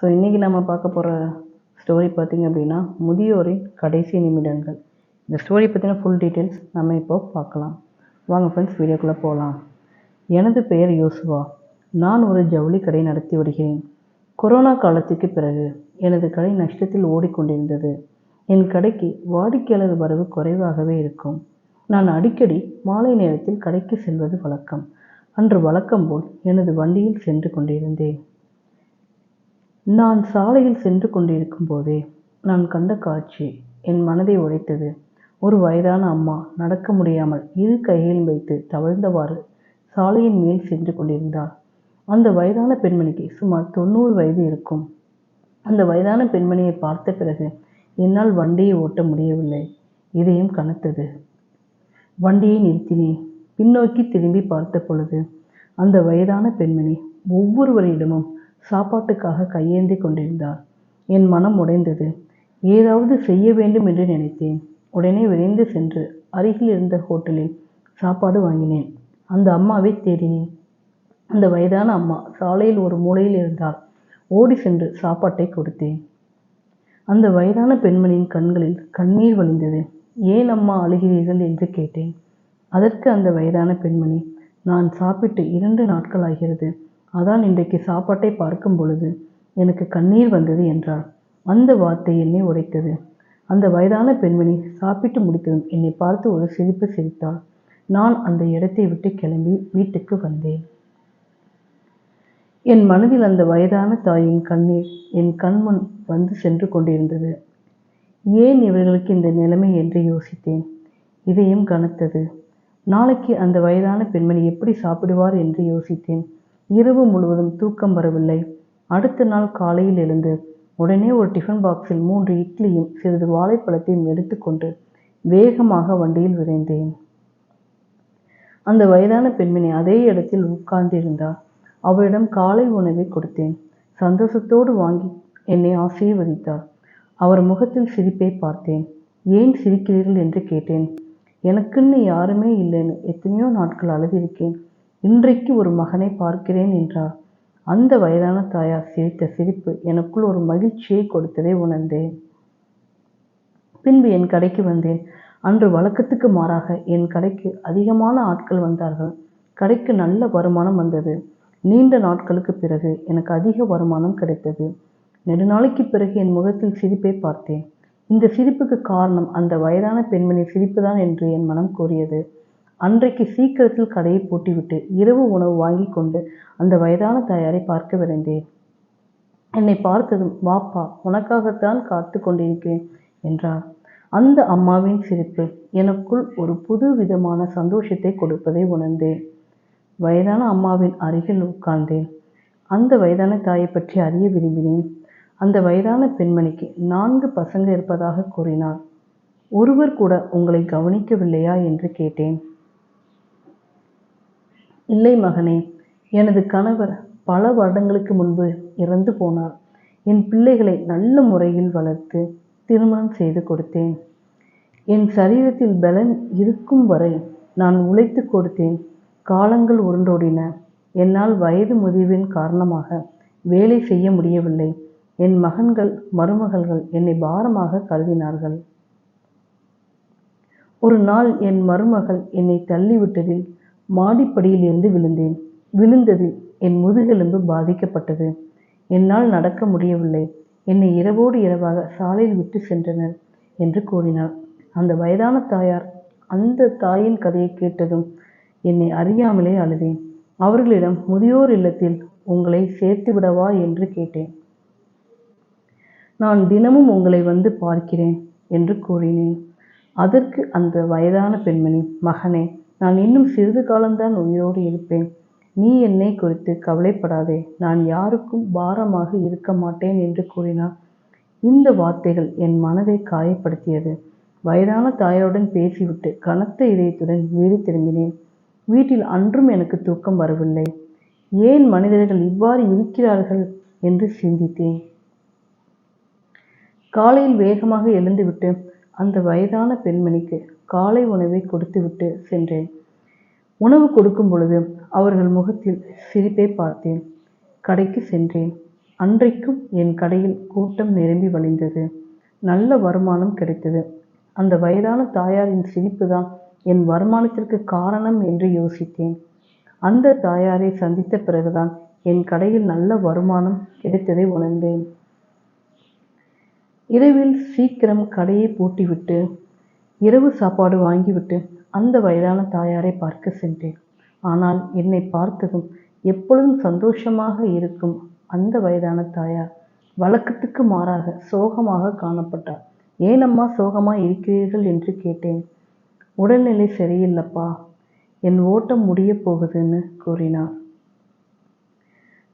So இன்றைக்கி நம்ம பார்க்க போகிற ஸ்டோரி பார்த்திங்க அப்படின்னா முதியோரின் கடைசி நிமிடங்கள். இந்த ஸ்டோரி பற்றின ஃபுல் டீட்டெயில்ஸ் நம்ம இப்போ பார்க்கலாம். வாங்க ஃப்ரெண்ட்ஸ் வீடியோக்குள்ளே போகலாம் எனது பெயர் யோசுவா. நான் ஒரு ஜவுளி கடை நடத்தி வருகிறேன். கொரோனா காலத்துக்கு பிறகு எனது கடை நஷ்டத்தில் ஓடிக்கொண்டிருந்தது. என் கடைக்கு வாடிக்கையாளர் வரவு குறைவாகவே இருக்கும். நான் அடிக்கடி மாலை நேரத்தில் கடைக்கு செல்வது வழக்கம். அன்று வழக்கம் போல் எனது வண்டியில் சென்று கொண்டிருந்தேன். நான் சாலையில் சென்று கொண்டிருக்கும் போதே நான் கண்ட காட்சி என் மனதை உடைத்தது. ஒரு வயதான அம்மா நடக்க முடியாமல் இரு கைகளையும் வைத்து தவழ்ந்தவாறு சாலையின் மேல் சென்று கொண்டிருந்தார் அந்த வயதான பெண்மணிக்கு சுமார் தொண்ணூறு வயது இருக்கும். அந்த வயதான பெண்மணியை பார்த்த பிறகு என்னால் வண்டியை ஓட்ட முடியவில்லை. இதயம் கனத்தது. வண்டியை நிறுத்தினேன் பின்னோக்கி திரும்பி பார்த்த பொழுது அந்த வயதான பெண்மணி ஒவ்வொருவரிடமும் சாப்பாட்டுக்காக கையேந்தி கொண்டிருந்தார். என் மனம் உடைந்தது. ஏதாவது செய்ய வேண்டும் என்று நினைத்தேன். உடனே விரைந்து சென்று அருகில் இருந்த ஹோட்டலில் சாப்பாடு வாங்கினேன். அந்த அம்மாவை தேடினேன். அந்த வயதான அம்மா சாலையில் ஒரு மூலையில் இருந்தால் ஓடி சென்று சாப்பாட்டை கொடுத்தேன். அந்த வயதான பெண்மணியின் கண்களில் கண்ணீர் வழிந்தது. ஏன் அம்மா அழுகிறீர்கள்? என்று கேட்டேன். அதற்கு அந்த வயதான பெண்மணி நான் சாப்பிட்டு இரண்டு நாட்கள் ஆகிறது. அதான் இன்றைக்கு சாப்பாட்டை பார்க்கும் பொழுது எனக்கு கண்ணீர் வந்தது என்றாள். அந்த வார்த்தை என்னை உடைத்தது. அந்த வயதான பெண்மணி சாப்பிட்டு முடித்ததும் என்னை பார்த்து ஒரு சிரிப்பு சிரித்தாள். நான் அந்த இடத்தை விட்டு கிளம்பி வீட்டுக்கு வந்தேன். என் மனதில் அந்த வயதான தாயின் கண்ணீர் என் கண்முன் வந்து சென்று கொண்டிருந்தது. ஏன் இவர்களுக்கு இந்த நிலைமை என்று யோசித்தேன். இதயம் கனத்தது. நாளைக்கு அந்த வயதான பெண்மணி எப்படி சாப்பிடுவார் என்று யோசித்தேன். இரவு முழுவதும் தூக்கம் வரவில்லை. அடுத்த நாள் காலையில் எழுந்து உடனே ஒரு டிஃபன் பாக்ஸில் மூன்று இட்லியும் சிறிது வாழைப்பழத்தையும் எடுத்துக்கொண்டு வேகமாக வண்டியில் விரைந்தேன். அந்த வயதான பெண்மணி அதே இடத்தில் உட்கார்ந்திருந்தார் அவரிடம் காலை உணவை கொடுத்தேன். சந்தோஷத்தோடு வாங்கி என்னை ஆசீர்வதித்தார் அவர் முகத்தில் சிரிப்பை பார்த்தேன். ஏன் சிரிக்கிறீர்கள்? என்று கேட்டேன். எனக்குன்னு யாருமே இல்லைன்னு எத்தனையோ நாட்கள் அழுதிருக்கேன். இன்றைக்கு ஒரு மகனை பார்க்கிறேன் என்றார். அந்த வயதான தாயார் சிரித்த சிரிப்பு எனக்குள் ஒரு மகிழ்ச்சியை கொடுத்ததை உணர்ந்தேன். பின்பு என் கடைக்கு வந்தேன். அன்று வழக்கத்துக்கு மாறாக என் கடைக்கு அதிகமான ஆட்கள் வந்தார்கள். கடைக்கு நல்ல வருமானம் வந்தது. நீண்ட நாட்களுக்கு பிறகு எனக்கு அதிக வருமானம் கிடைத்தது. நெடுநாளைக்கு பிறகு என் முகத்தில் சிரிப்பை பார்த்தேன். இந்த சிரிப்புக்கு காரணம் அந்த வயதான பெண்மணி சிரிப்புதான் என்று என் மனம் கூறியது. அன்றைக்கு சீக்கிரத்தில் கடையை பூட்டிவிட்டு இரவு உணவு வாங்கி கொண்டு அந்த வயதான தாயாரை பார்க்க விரைந்தேன். என்னை பார்த்ததும் வாப்பா உனக்காகத்தான் காத்து கொண்டிருக்கிறேன் என்றார் அந்த அம்மாவின் சிரிப்பு எனக்குள் ஒரு புது விதமான சந்தோஷத்தை கொடுப்பதை உணர்ந்தேன். வயதான அம்மாவின் அருகில் உட்கார்ந்தேன். அந்த வயதான தாயை பற்றி அறிய விரும்பினேன். அந்த வயதான பெண்மணிக்கு நான்கு பசங்க இருப்பதாக கூறினார் ஒருவர் கூட உங்களை கவனிக்கவில்லையா? என்று கேட்டேன். இல்லை மகனே எனது கணவர் பல வருடங்களுக்கு முன்பு இறந்து போனார். என் பிள்ளைகளை நல்ல முறையில் வளர்த்து திருமணம் செய்து கொடுத்தேன். என் சரீரத்தில் பலன் இருக்கும் வரை நான் உழைத்து கொடுத்தேன். காலங்கள் உருண்டோடின. என்னால் வயது முதிவின் காரணமாக வேலை செய்ய முடியவில்லை. என் மகன்கள் மருமகள்கள் என்னை பாரமாக கருதினார்கள். ஒரு நாள் என் மருமகள் என்னை தள்ளிவிட்டதில் மாடிப்படியில் இருந்து விழுந்தேன். விழுந்ததில் என் முதுகெலும்பு பாதிக்கப்பட்டது. என்னால் நடக்க முடியவில்லை. என்னை இரவோடு இரவாக சாலையில் விட்டு சென்றனர் என்று கூறினார் அந்த வயதான தாயார் அந்த தாயின் கதையை கேட்டதும் என்னை அறியாமலே அழுதேன். அவர்களிடம் முதியோர் இல்லத்தில் உங்களை சேர்த்து விடவா? என்று கேட்டேன். நான் தினமும் உங்களை வந்து பார்க்கிறேன் என்று கூறினேன். அதற்கு அந்த வயதான பெண்மணி மகனே நான் இன்னும் சிறிது காலம்தான் உயிரோடு இருப்பேன். நீ என்னை குறித்து கவலைப்படாதே. நான் யாருக்கும் பாரமாக இருக்க மாட்டேன் என்று கூறினார் இந்த வார்த்தைகள் என் மனதை காயப்படுத்தியது. வயதான தாயாருடன் பேசிவிட்டு கனத்த இதயத்துடன் வீடு திரும்பினேன். வீட்டில் அன்றும் எனக்கு தூக்கம் வரவில்லை. ஏன் மனிதர்கள் இவ்வாறு இருக்கிறார்கள் என்று சிந்தித்தேன். காலையில் வேகமாக எழுந்துவிட்டு அந்த வயதான பெண்மணிக்கு காலை உணவை கொடுத்துவிட்டு சென்றேன். உணவு கொடுக்கும் பொழுது அவர்கள் முகத்தில் சிரிப்பை பார்த்தேன். கடைக்கு சென்றேன். அன்றைக்கும் என் கடையில் கூட்டம் நிரம்பி வழிந்தது. நல்ல வருமானம் கிடைத்தது. அந்த வயதான தாயாரின் சிரிப்பு தான் என் வருமானத்திற்கு காரணம் என்று யோசித்தேன். அந்த தாயாரை சந்தித்த பிறகுதான் என் கடையில் நல்ல வருமானம் கிடைத்ததை உணர்ந்தேன். இரவில் சீக்கிரம் கடையை பூட்டிவிட்டு இரவு சாப்பாடு வாங்கிவிட்டு அந்த வயதான தாயாரை பார்க்க சென்றேன். ஆனால் என்னை பார்த்ததும் எப்பொழுதும் சந்தோஷமாக இருக்கும் அந்த வயதான தாயார் வழக்கத்துக்கு மாறாக சோகமாக காணப்பட்டார். ஏனம்மா சோகமாக இருக்கிறீர்கள்? என்று கேட்டேன். உடல்நிலை சரியில்லப்பா. என் ஓட்டம் முடிய போகுதுன்னு கூறினார்.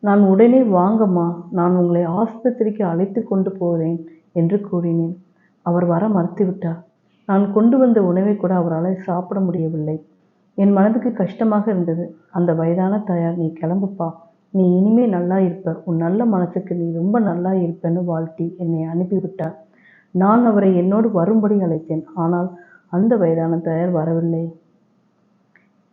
நான் உடனே வாங்கம்மா. நான் உங்களை ஆஸ்பத்திரிக்கு அழைத்து கொண்டு போகிறேன் என்று கூறினேன். அவர் வர மறுத்துவிட்டார். நான் கொண்டு வந்த உணவை கூட அவரால் சாப்பிட முடியவில்லை. என் மனதுக்கு கஷ்டமாக இருந்தது. அந்த வயதான தாயார் நீ கிளம்புப்பா. நீ இனிமே நல்லா இருப்ப. உன் நல்ல மனசுக்கு நீ ரொம்ப நல்லா இருப்பேன்னு வாழ்த்தி என்னை அனுப்பிவிட்டார். நான் அவரை என்னோடு வரும்படி அழைத்தேன். ஆனால் அந்த வயதான தாயார் வரவில்லை.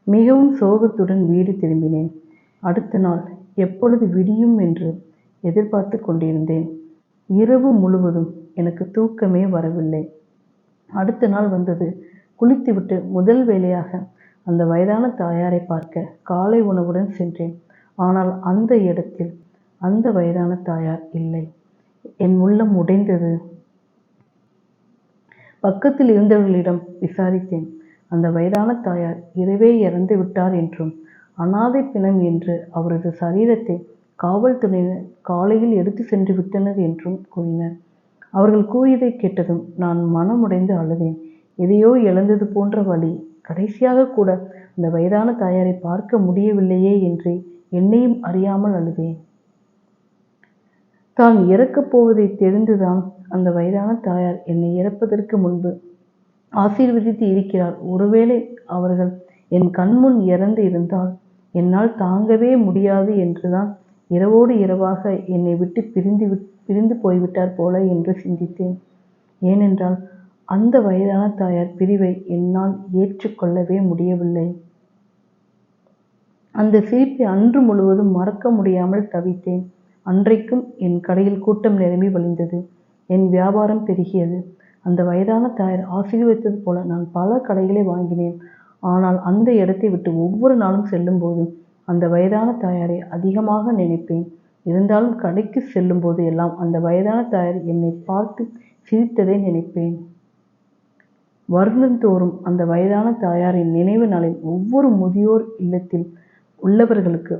மிகவும் சோகத்துடன் வீடு திரும்பினேன். அடுத்த நாள் எப்பொழுது விடியும் என்று எதிர்பார்த்து கொண்டிருந்தேன். இரவு முழுவதும் எனக்கு தூக்கமே வரவில்லை. அடுத்த நாள் வந்தது. குளித்துவிட்டு முதல் வேலையாக அந்த வயதான தாயாரை பார்க்க காலை உணவுடன் சென்றேன். ஆனால் அந்த இடத்தில் அந்த வயதான தாயார் இல்லை. என் உள்ளம் உடைந்தது. பக்கத்தில் இருந்தவர்களிடம் விசாரித்தேன். அந்த வயதான தாயார் இரவே இறந்து விட்டார் என்றும் அனாதை பிணம் என்று அவரது சரீரத்தை காவல்துறையினர் காலையில் எடுத்து சென்று விட்டனர் என்றும் கூறினர். அவர்கள் கூறியதை கேட்டதும் நான் மனமுடைந்து அழுதேன். எதையோ இழந்தது போன்ற வழி கடைசியாக கூட அந்த வயதான தாயாரை பார்க்க முடியவில்லையே என்று என்னையும் அறியாமல் அழுதேன். தான் இறக்கப் போவதை தெரிந்துதான் அந்த வயதான தாயார் என்னை இறப்பதற்கு முன்பு ஆசீர்வதித்து இருக்கிறார். ஒருவேளை அவர்கள் என் கண்முன் இறந்து இருந்தால் என்னால் தாங்கவே முடியாது என்றுதான் இரவோடு இரவாக என்னை விட்டு பிரிந்து விட் பிரிந்து போய்விட்டார் போல என்று சிந்தித்தேன். ஏனென்றால் அந்த வயதான தாயார் பிரிவை என்னால் ஏற்றுக்கொள்ளவே முடியவில்லை. அந்த சிரிப்பை அன்று முழுவதும் மறக்க முடியாமல் தவித்தேன். அன்றைக்கும் என் கடையில் கூட்டம் நிரம்பி வழிந்தது. என் வியாபாரம் பெருகியது. அந்த வயதான தாயார் ஆசீர்வதித்தது போல நான் பல கடைகளை வாங்கினேன். ஆனால் அந்த இடத்தை விட்டு ஒவ்வொரு நாளும் செல்லும்போதும் அந்த வயதான தாயாரை அதிகமாக நினைப்பேன். இருந்தாலும் கடைக்கு செல்லும்போது எல்லாம் அந்த வயதான தாயார் என்னை பார்த்து சிரித்ததை நினைப்பேன். வருடந்தோறும் அந்த வயதான தாயாரின் நினைவு நாளில் ஒவ்வொரு முதியோர் இல்லத்தில் உள்ளவர்களுக்கு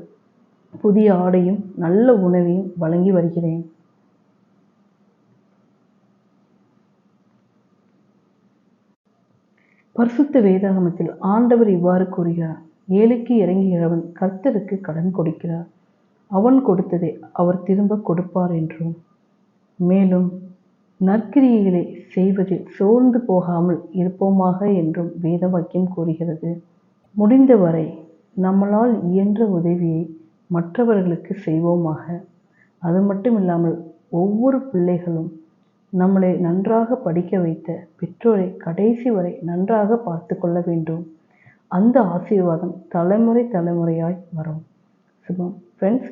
புதிய ஆடையும் நல்ல உணவையும் வழங்கி வருகிறேன். பரிசுத்த வேதாகமத்தில் ஆண்டவர் இவ்வாறு கூறுகிறார். ஏழைக்கு இறங்குகிறவன் கர்த்தருக்கு கடன் கொடுக்கிறார். அவன் கொடுத்ததை அவர் திரும்ப கொடுப்பார் என்றும். மேலும் நற்கிரியைகளை செய்வதில் சோர்ந்து போகாமல் இருப்போமாக என்றும் வேத வாக்கியம் கூறுகிறது. முடிந்தவரை நம்மளால் இயன்ற உதவியை மற்றவர்களுக்கு செய்வோமாக. அது மட்டும் இல்லாமல் ஒவ்வொரு பிள்ளைகளும் நம்மளை நன்றாக படிக்க வைத்த பெற்றோரை கடைசி வரை நன்றாக பார்த்து கொள்ள வேண்டும். அந்த ஆசீர்வாதம் தலைமுறை தலைமுறையாய் வரும். சுபம். ஃப்ரெண்ட்ஸ்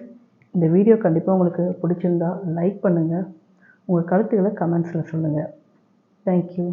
இந்த வீடியோ கண்டிப்பாக உங்களுக்கு பிடிச்சிருந்தா லைக் பண்ணுங்கள் உங்கள் கருத்துக்களை கமெண்ட்ஸில் சொல்லுங்கள் தேங்க்யூ